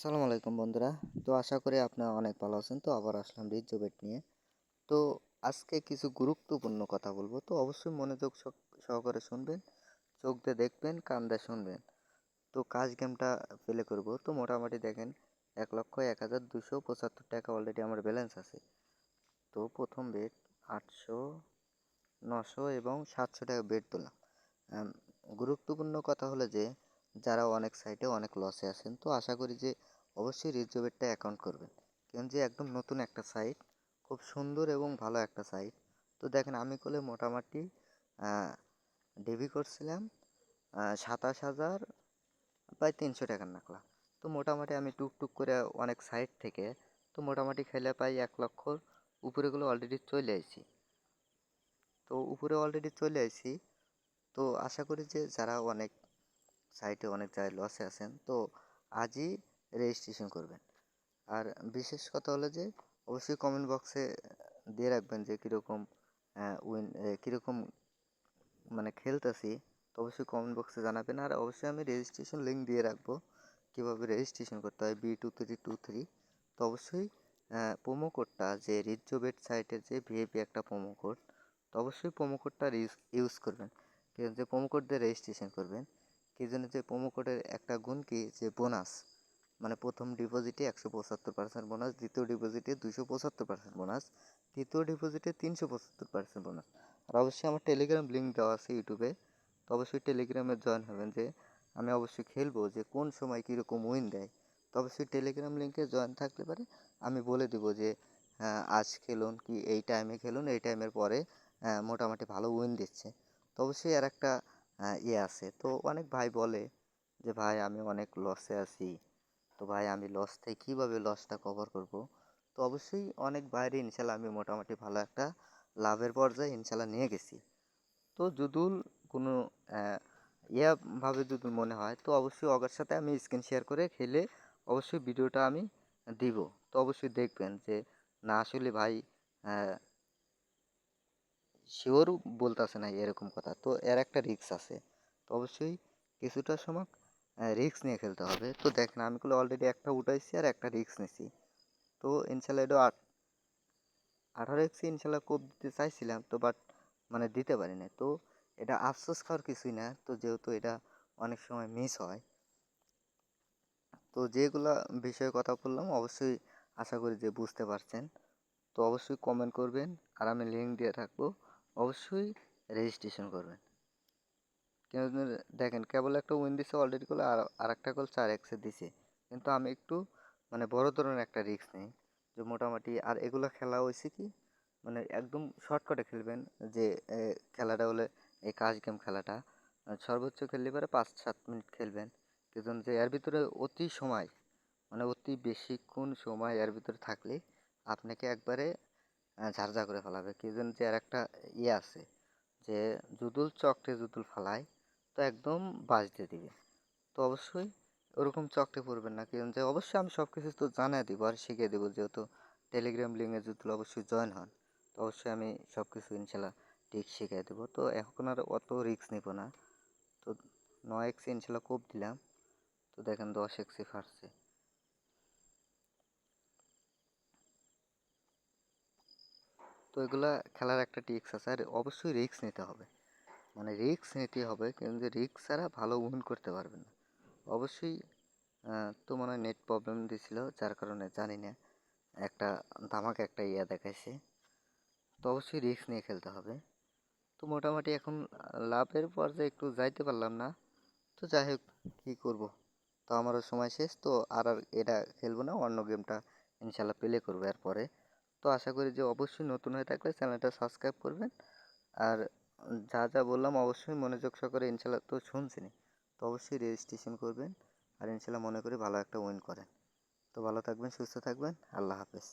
আসসালামু আলাইকুম বন্ধুরা। তো আশা করি আপনারা অনেক ভালো আছেন। তো আবার আসলাম রিচ বেট নিয়ে। তো আজকে কিছু গুরুত্বপূর্ণ কথা বলব। তো অবশ্যই মনোযোগ সহকারে শুনবেন, চোখ দিয়ে দেখবেন, কান দিয়ে শুনবেন। তো কাজ গেমটা প্লে করব। তো মোটামুটি দেখেন, এক লক্ষ এক হাজার দুশো পঁচাত্তর টাকা অলরেডি আমার ব্যালেন্স আছে। তো প্রথম বেট আটশো, নশো এবং সাতশো টাকা বেট তোলা গুরুত্বপূর্ণ কথা হলো যে যারা অনেক সাইটে অনেক লসে আছেন, তো আশা করি যে অবশ্যই রিজোভেটটা অ্যাকাউন্ট করবেন। কেন যে একদম নতুন একটা সাইট খুব সুন্দর এবং ভালো একটা সাইট তো দেখেন, আমি করলে মোটামুটি ডিবি করছিলাম সাতাশ হাজার, প্রায় তিনশো টাকার নাকলা। তো মোটামুটি আমি টুকটুক করে অনেক সাইট থেকে, তো মোটামুটি খেলে পাই এক লক্ষর উপরেগুলো অলরেডি চলে আসি তো উপরে অলরেডি চলে আসি তো আশা করি যে যারা অনেক সাইটে অনেক জায়গায় লসে আছেন, তো আজই রেজিস্ট্রেশন করবেন। আর বিশেষ কথা হলো যে, অবশ্যই কমেন্ট বক্সে দিয়ে রাখবেন যে কীরকম উইন কীরকম মানে খেলতেছি, তো অবশ্যই কমেন্ট বক্সে জানাবেন। আর অবশ্যই আমি রেজিস্ট্রেশন লিঙ্ক দিয়ে রাখব, কীভাবে রেজিস্ট্রেশন করতে হয় B two three two three তো অবশ্যই প্রোমো কোডটা যে রিজোবেট সাইটের যে ভিএপি একটা প্রোমো কোড তো অবশ্যই প্রোমো কোডটা ইউজ করবেন। যে প্রোমো কোড দিয়ে রেজিস্ট্রেশন করবেন কী জন্য যে প্রোমো কোডের একটা গুণ কি? যে বোনাস মানে প্রথম ডিপোজিটে একশো পঁচাত্তর পার্সেন্ট বোনাস দ্বিতীয় ডিপোজিটে দুশো পঁচাত্তর পার্সেন্ট বোনাস তৃতীয় ডিপোজিটে তিনশো পঁচাত্তর পার্সেন্ট বোনাস আর অবশ্যই আমার টেলিগ্রাম লিঙ্ক দেওয়া আছে ইউটিউবে তো অবশ্যই টেলিগ্রামে জয়েন হবেন যে আমি অবশ্যই খেলব যে কোন সময় কীরকম উইন দেয়। তো অবশ্যই টেলিগ্রাম লিঙ্কে জয়েন থাকতে পারে আমি বলে দিব যে আজ খেলুন কি এই টাইমে খেলুন, এই টাইমের পরে মোটামুটি ভালো উইন দিচ্ছে। তো অবশ্যই আর একটা ইয়ে আছে। তো অনেক ভাই বলে যে, ভাই, আমি অনেক লসে আছি। তো ভাই, আমি লস থেকে কীভাবে লসটা কভার করব? তো অবশ্যই অনেক বাইরে ইনশাল্লাহ আমি মোটামুটি ভালো একটা লাভের পর্যায়ে ইনশাল্লাহ নিয়ে গেছি। তো যদুল কোনো ইয়াভাবে যদি মনে হয়, তো অবশ্যই অগার সাথে আমি স্ক্রিন শেয়ার করে খেলে অবশ্যই ভিডিওটা আমি দিব। তো অবশ্যই দেখবেন যে, না আসলে ভাই শিওর বলতেছে না এরকম কথা। তো এর একটা রিস্ক আছে। তো অবশ্যই কিছুটা সময় রিস্ক নিয়ে খেলতে হবে। তো দেখেন আমি গুলো অলরেডি একটা উঠাইছি আর একটা রিস্ক নিছি। তো ইনশাল্লাহ এটা আট, আঠারো এক্সি ইনশাল্লাহ কোপ দিতে চাইছিলাম তো বাট মানে দিতে পারি না তো এটা আফসোস খাওয়ার কিছুই না। তো যেহেতু এটা অনেক সময় মিস হয়। তো যেগুলা বিষয়ে কথা বললাম অবশ্যই আশা করি যে বুঝতে পারছেন। তো অবশ্যই কমেন্ট করবেন। আর আমি লিঙ্ক দিয়ে থাকব। অবশ্যই রেজিস্ট্রেশন করবেন। কিন্তু দেখেন, কেবল একটা উইন দিছে অলরেডি করলে আর আর একটা কল চার এক্সে দিছে। কিন্তু আমি একটু মানে বড় ধরনের একটা রিস্ক নেই যে মোটামুটি, আর এগুলো খেলা হয়েছে কি মানে একদম শর্টকাটে খেলবেন যে খেলাটা হলে এই কাজ গেম খেলাটা। সর্বোচ্চ খেললে পারে পাঁচ, সাত মিনিট খেলবেন। কিন্তু যে এর ভিতরে অতি সময় মানে অতি বেশিক্ষণ সময় এর ভিতরে থাকলে, আপনাকে একবারে ঝারঝা করে ফেলাবে। কি জন্য যে আর একটা ইয়ে আছে যে জুদুল চকটে জুদুল ফালায়, তো একদম বাজ দিয়ে দিবে। তো অবশ্যই ওরকম চকটে পড়বেন না। কারণ যে, অবশ্যই আমি সব কিছু তো জানিয়ে দিব আর শিখিয়ে দেবো, যেহেতু টেলিগ্রাম লিঙ্কে জুদুল অবশ্যই জয়েন হন। তো অবশ্যই আমি সব কিছু ইনশাল্লাহ ঠিক শিখিয়ে দেবো। তো এখন আর অত রিস্ক নিব না। তো নয় এক্সে ইনশাল্লাহ কোপ দিলাম। তো দেখেন দশ এক্সে ফাটছে। তো এগুলা খেলার একটা টিক্স আছে। আর অবশ্যই রিস্ক নিতে হবে। মানে রিস্ক নিতে হবে। কিন্তু রিস্ক ছাড়া ভালো উইন করতে পারবে না। অবশ্যই তো মনে হয় নেট প্রবলেম দিছিল। যার কারণে জানি না। একটা ধামাকে একটা ইয়া দেখাইছে। তো অবশ্যই রিস্ক নিয়ে খেলতে হবে। তো মোটামুটি এখন লাভের পর্যায়ে একটু যাইতে পারলাম না। তো যাই হোক, কী করব? তো আমারও সময় শেষ। তো আর আর এটা খেলব না। অন্য গেমটা ইনশাল্লাহ প্লে করব এরপরে। তো আশা করি যে অবশ্যই নতুন হয়ে থাকলে চ্যানেলটা সাবস্ক্রাইব করবেন। আর যা যা বললাম অবশ্যই মনোযোগ সহকারে ইনশাল্লাহ তো শুনছেনই। তো অবশ্যই রেজিস্ট্রেশন করবেন। আর ইনশাল্লাহ মনে করি ভালো একটা উইন করেন। তো ভালো থাকবেন, সুস্থ থাকবেন। আল্লাহ হাফেজ।